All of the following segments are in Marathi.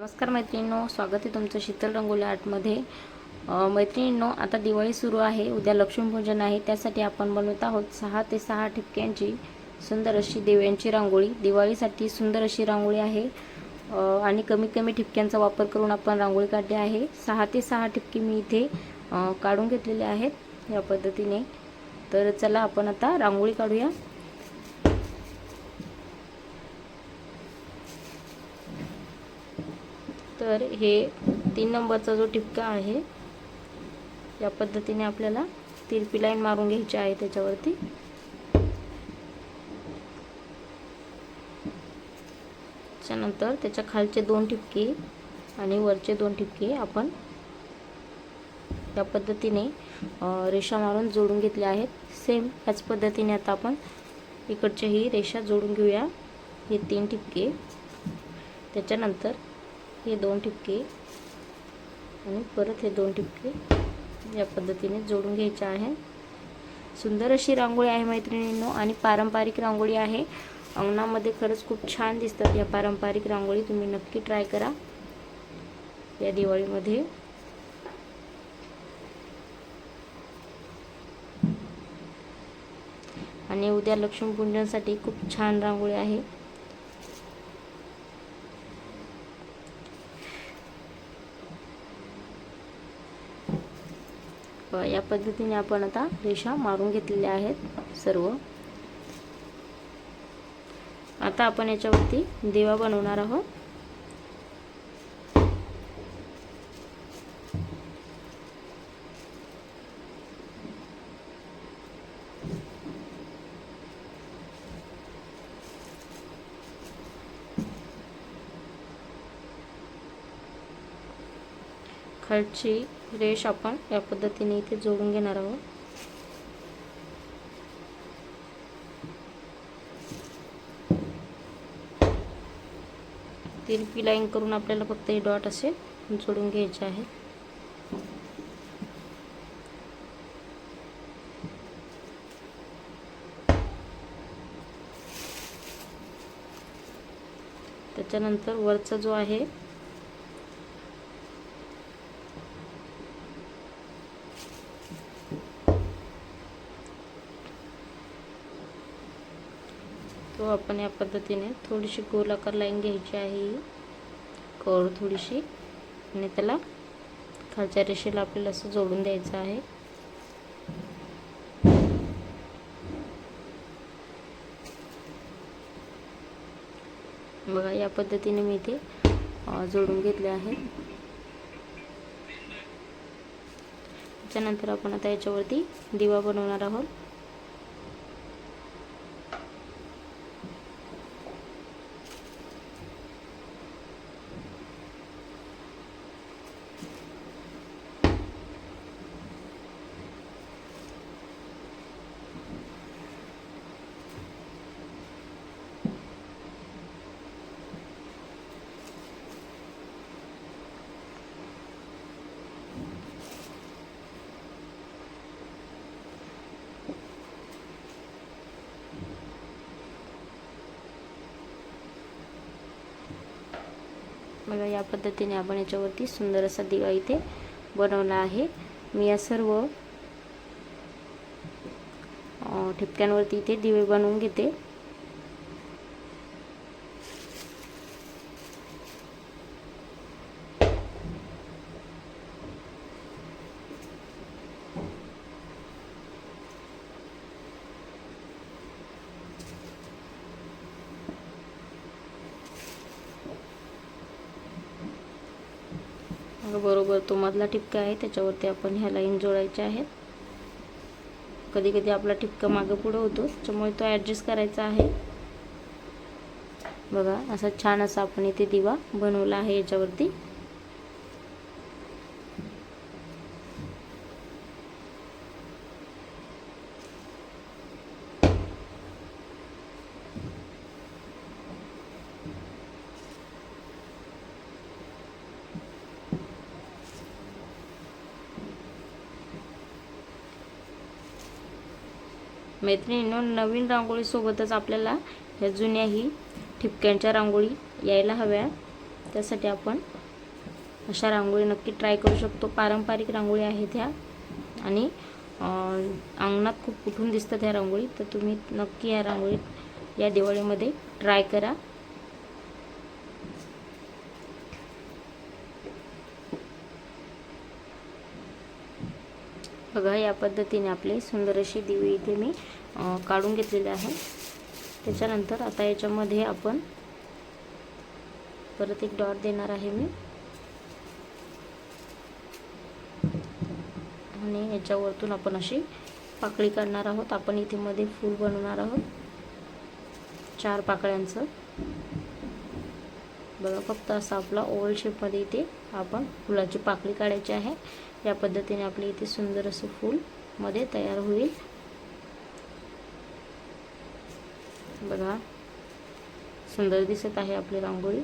नमस्कार मैत्रिणींनो स्वागत आहे तुमचं शीतल रंगोली आर्टमध्ये मैत्रिणींनो आता दिवाळी सुरू आहे उद्या लक्ष्मीपूजन आहे त्यासाठी आपण बनवत आहोत सहा ते सहा ठिपक्यांची सुंदर अशी देव्यांची रांगोळी. दिवाळीसाठी सुंदर अशी रांगोळी आहे. आणि कमीत कमी ठिपक्यांचा वापर करून आपण रांगोळी काढली आहे. सहा ते सहा ठिपके मी इथे काढून घेतलेले आहेत या पद्धतीने. तर चला आपण आता रांगोळी काढूया. तर हे तीन नंबरचा जो टिपका आहे या पद्धतीने आपल्याला तिरपी लाईन मारून घ्यायची आहे त्याच्यावरती. त्याच्यानंतर त्याच्या खालचे दोन ठिपके आणि वरचे दोन ठिपके आपण या पद्धतीने रेषा मारून जोडून घेतल्या आहेत. सेम ह्याच पद्धतीने आता आपण इकडच्याही रेषा जोडून घेऊया. हे तीन ठिपके. त्याच्यानंतर हे दोन ठिपके आणि परत हे दोन ठिपके या पद्धतीने जोडून घ्यायचे आहे. सुंदर अशी रांगोळी आहे मैत्रिणींनो आणि पारंपरिक रांगोळी आहे. अंगणामध्ये खरंच खूप छान दिसतात या पारंपरिक रांगोळी. तुम्ही नक्की ट्राय करा या दिवाळीमध्ये. आणि उद्या लक्ष्मीपूजनासाठी खूप छान रांगोळी आहे व या पद्धतीने आपण आता रेषा मारून घेतलेल्या आहेत सर्व. आता आपण याच्यावरती दिवा बनवणार आहोत. खालची रेष आपण या पद्धतीने इथे जोडून घेणार आहोत. तिरपी लाईन करून आपल्याला फक्त हे डॉट असे जोडून घ्यायचे आहे. त्याच्यानंतर वरचा जो आहे तो आपण या पद्धतीने थोडीशी गोलाकार लाईन घ्यायची आहे. ही कळ थोडीशी. आणि त्याला खालच्या रेषेला आपल्याला असं जोडून द्यायचं आहे. बघा या पद्धतीने मी इथे जोडून घेतले आहे. त्याच्यानंतर आपण आता याच्यावरती दिवा बनवणार आहोत. बघा या पद्धतीने आपण याच्यावरती सुंदर असा दिवा इथे बनवला आहे. मी या सर्व ठिपक्यांवरती इथे दिवे बनवून घेते. बरोबर तो मधला ठिपका आहे त्याच्यावरती आपण ह्या लाईन जोडायच्या आहेत. कधी कधी आपला ठिपका मागं पुढं होतो त्याच्यामुळे तो ॲडजस्ट करायचा आहे. बघा असा छान असा आपण इथे दिवा बनवला आहे याच्यावरती. मैत्रिणींनो नवीन रांगोळीसोबतच आपल्याला ह्या जुन्याही ठिपक्यांच्या रांगोळी यायला हव्या. त्यासाठी आपण अशा रांगोळी नक्की ट्राय करू शकतो. पारंपरिक रांगोळी आहेत ह्या. आणि अंगणात खूप उठून दिसतात ह्या रांगोळी. तर तुम्ही नक्की ह्या रांगोळी या दिवाळीमध्ये ट्राय करा. बघा या पद्धतीने आपले सुंदर अशी दिवे इथे मी काढून घेतलेले आहे. त्याच्यानंतर आता याच्यामध्ये आपण परत एक डॉट देणार आहे मी. आणि याच्यावरतून आपण अशी पाकळी काढणार आहोत. आपण इथे मध्ये फूल बनवणार आहोत. चार पाकळ्यांचं. बघा फक्त असं आपला ओव्हल शेपमध्ये इथे आपण फुलाची पाकळी काढायची आहे. या पद्धतीने आपले इथे सुंदर असं फूल मध्ये तयार होईल. बघा सुंदर दिसत आहे आपली रांगोळी.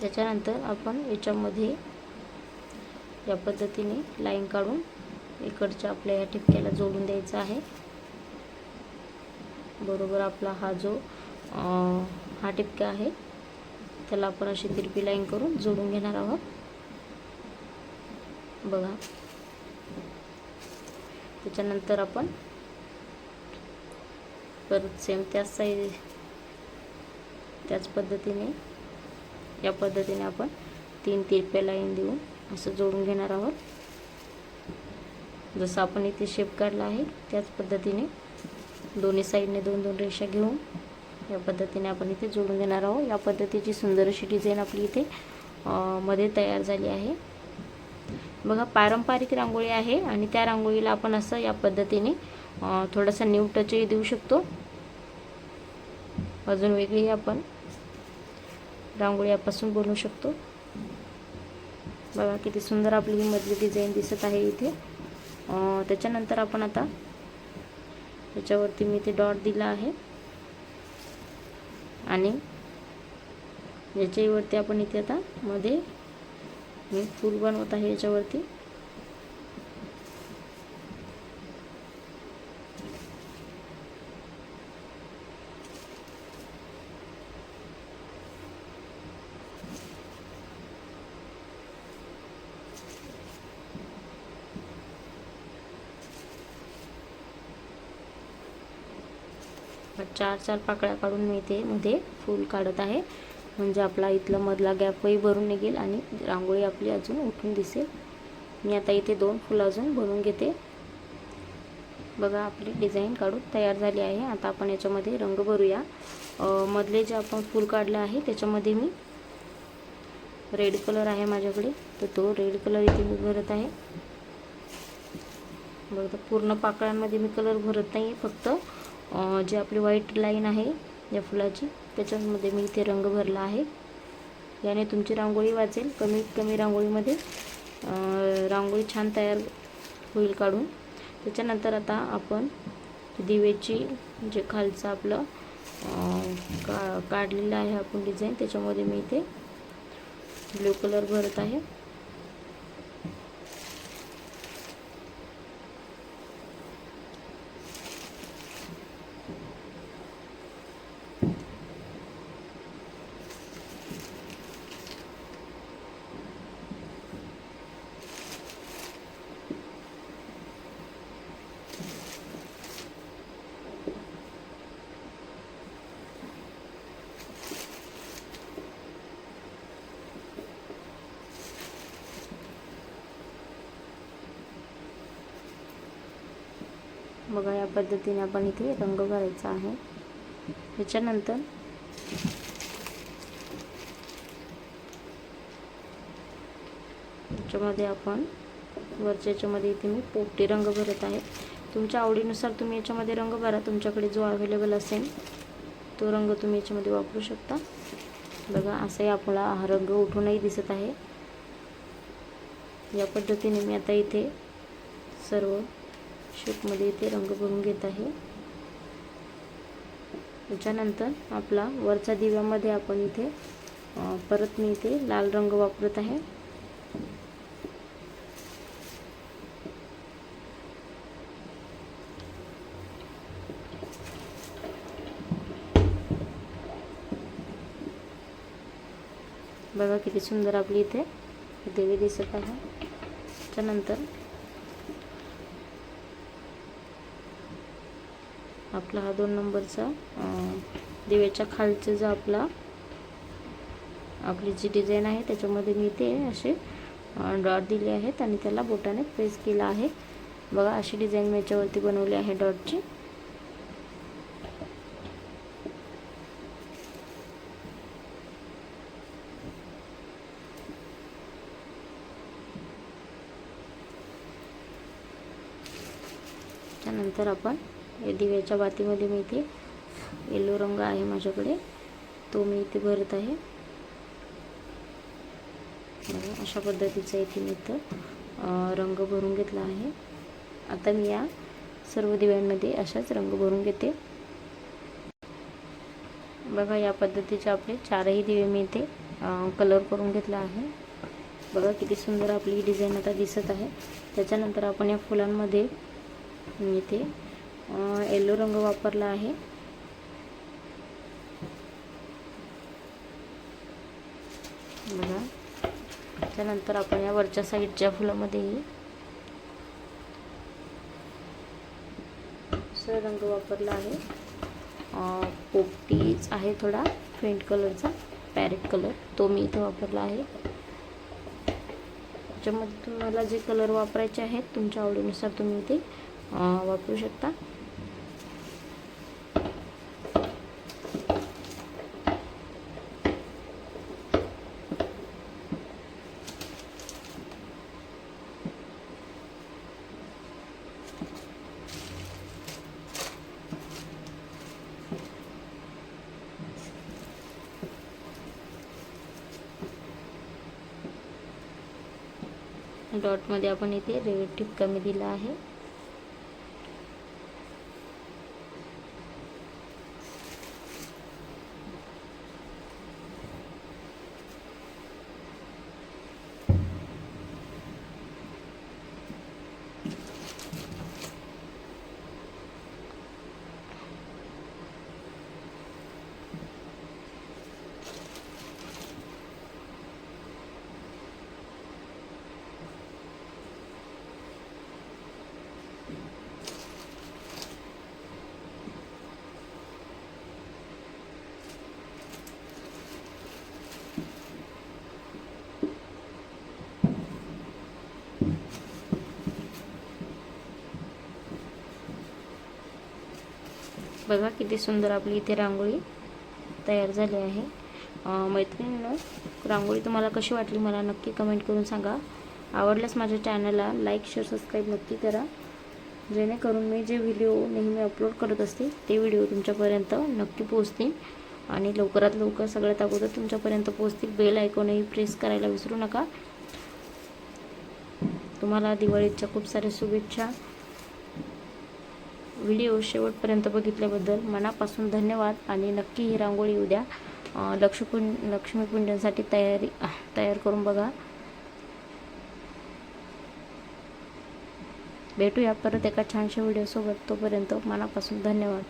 त्याच्यानंतर आपण याच्यामध्ये या पद्धतीने लाईन काढून इकडच्या आपल्या या ठिपक्याला जोडून द्यायचं आहे. बरोबर आपला हा जो हा टिपका आहे. त्याला आपण अशी तिरपी लाईन करून जोडून घेणार आहोत. बघा. त्याच्यानंतर आपण परत सेम त्याच साईज त्याच पद्धतीने या पद्धतीने आपण तीन तिरप्या लाईन देऊन असं जोडून घेणार आहोत. जसं आपण इथे शेप काढला आहे त्याच पद्धतीने दोन्ही साईडने दोन दोन रेषा घेऊन या पद्धतीने आपण इथे जोडून घेणार आहोत. या पद्धतीची सुंदर अशी डिझाईन आपली इथे मध्ये तयार झाली आहे. बघा पारंपरिक रांगोळी आहे आणि त्या रांगोळीला आपण असं या पद्धतीने थोडासा न्यू टचही देऊ शकतो. अजून वेगळी आपण रांगोळी यापासून बनवू शकतो. बघा किती सुंदर आपली ही मधली डिझाईन दिसत आहे इथे. त्याच्यानंतर आपण आता त्याच्यावरती मी इथे डॉट दिला आहे. आणि याच्यावरती आपण इथे आता मध्ये मी फूल बनवत आहे याच्यावरती. चार चार पाकळ्या काढून मी इथे मध्ये फूल काढत आहे. म्हणजे आपला इथला मधला गॅपही भरून निघेल आणि रांगोळी आपली अजून उठून दिसेल. मी आता इथे दोन फुलं अजून बनवून घेते. बघा आपली डिझाईन काढून तयार झाली आहे. आता आपण याच्यामध्ये रंग भरूया. मधले जे आपण फूल काढलं आहे त्याच्यामध्ये मी रेड कलर आहे माझ्याकडे. तर तो रेड कलर इथे मी भरत आहे. बघा पूर्ण पाकळ्यांमध्ये मी कलर भरत नाही फक्त जे आपली व्हाईट लाईन आहे या फुलाची त्याच्यामध्ये मी इथे रंग भरला आहे. याने तुमची रांगोळी वाचेल कमीत कमी रांगोळीमध्ये रांगोळी छान तयार होईल काढून. त्याच्यानंतर आता आपण दिवेची जे खालचं आपलं का काढलेलं आहे आपण डिझाईन त्याच्यामध्ये मी इथे ब्ल्यू कलर भरत आहे. बघा या पद्धतीने आपण इथे रंग भरायचा आहे. त्याच्यानंतर याच्यामध्ये आपण वरच्या याच्यामध्ये इथे मी पोपटी रंग भरत आहे. तुमच्या आवडीनुसार तुम्ही याच्यामध्ये रंग भरा. तुमच्याकडे जो अवेलेबल असेल तो रंग तुम्ही याच्यामध्ये वापरू शकता. बघा असंही आपला हा रंग उठूनही दिसत आहे. या पद्धतीने मी आता इथे सर्व शेपमध्ये इथे रंग भरून घेत आहे. त्याच्यानंतर आपला वरच्या दिव्यामध्ये आपण इथे परत मी इथे लाल रंग वापरत आहे. बघा किती सुंदर आपली इथे देवी दिसत आहे. त्यानंतर आपला हा दोन नंबरचा दिव्याच्या खालचं जो आपला आपली जी डिझाईन आहे त्याच्यामध्ये मी ते असे डॉट दिले आहेत आणि त्याला बोटाने प्रेस केला आहे. बघा अशी डिझाईन मी याच्यावरती बनवली आहे डॉटची. त्यानंतर आपण या दिव्याच्या बातीमध्ये मी इथे येलो रंग आहे माझ्याकडे. तो मी इथे भरत आहे. अशा पद्धतीचा इथे मी इथं रंग भरून घेतला आहे. आता मी या सर्व दिव्यांमध्ये अशाच रंग भरून घेते. बघा या पद्धतीचे आपले चारही दिवे मी इथे कलर करून घेतला आहे. बघा किती सुंदर आपली डिझाईन आता दिसत आहे. त्याच्यानंतर आपण या फुलांमध्ये मी इथे येलो रंग वापरला आहे. बघा. त्यानंतर आपण या वरच्या साईडच्या फुलामध्येही दुसरा रंग वापरला आहे. पोपटीच आहे थोडा फेंट कलरचा पॅरेट कलर. तो मी इथे वापरला आहे. त्याच्यामध्ये तुम्हाला जे कलर वापरायचे आहेत तुमच्या आवडीनुसार तुम्ही इथे वापरू शकता. डॉटमध्ये आपण इथे रेड कमी दिला आहे. बघा किती सुंदर आपली इथे रांगोळी तयार झाली आहे. मैत्रिणीनं रांगोळी तुम्हाला कशी वाटली मला नक्की कमेंट करून सांगा. आवडल्यास माझ्या चॅनलला लाईक शेअर सबस्क्राईब नक्की करा. जेणेकरून मी जे व्हिडिओ नेहमी अपलोड करत असते ते व्हिडिओ तुमच्यापर्यंत नक्की पोहोचतील. आणि लवकरात लवकर सगळ्यात अगोदर तुमच्यापर्यंत पोहोचतील. बेल ऐकूनही प्रेस करायला विसरू नका. तुम्हाला दिवाळीच्या खूप साऱ्या शुभेच्छा. व्हिडिओ शेवटपर्यंत बघितल्याबद्दल मनापासून धन्यवाद आणि नक्की ही रांगोळी उद्या लक्ष्मीपुं लक्ष्मीपून तयारी तयार करून बघा. भेटूया परत एका छानशा व्हिडिओसोबत. तोपर्यंत मनापासून धन्यवाद.